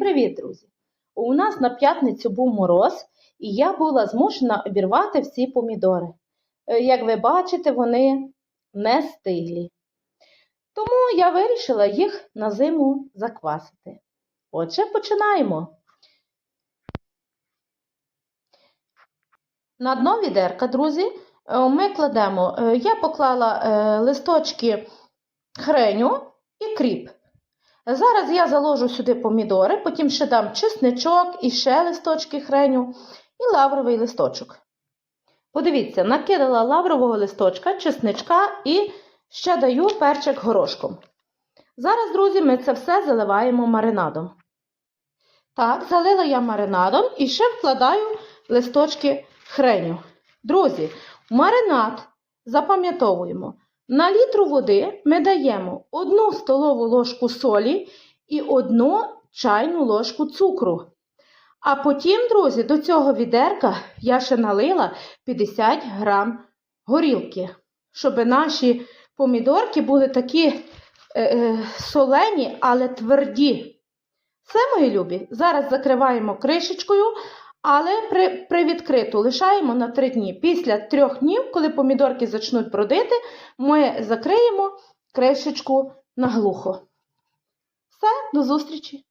Привіт, друзі! У нас на п'ятницю був мороз, і я була змушена обірвати всі помідори. Е, Як ви бачите, вони не стиглі. Тому я вирішила їх на зиму заквасити. Отже, починаємо. На дно відерка, друзі, е, ми кладемо, е, я поклала листочки хреню і кріп. Зараз я заложу сюди помідори, потім ще дам чесничок і ще листочки хреню і лавровий листочок. Подивіться, накидала лаврового листочка, чесничка і ще даю перчик горошком. Зараз, друзі, ми це все заливаємо маринадом. Так, залила я маринадом і ще вкладаю листочки хреню. Друзі, маринад запам'ятовуємо. На літру води ми даємо 1 столову ложку солі і 1 чайну ложку цукру. А потім, друзі, до цього відерка я ще налила 50 грам горілки, щоб наші помідорки були такі е, е, солені, але тверді. Все, мої любі, зараз закриваємо кришечкою, але при, при відкриту лишаємо на 3 дні. Після 3 днів, коли помідорки зачнуть бродити, ми закриємо кришечку наглухо. Все, до зустрічі!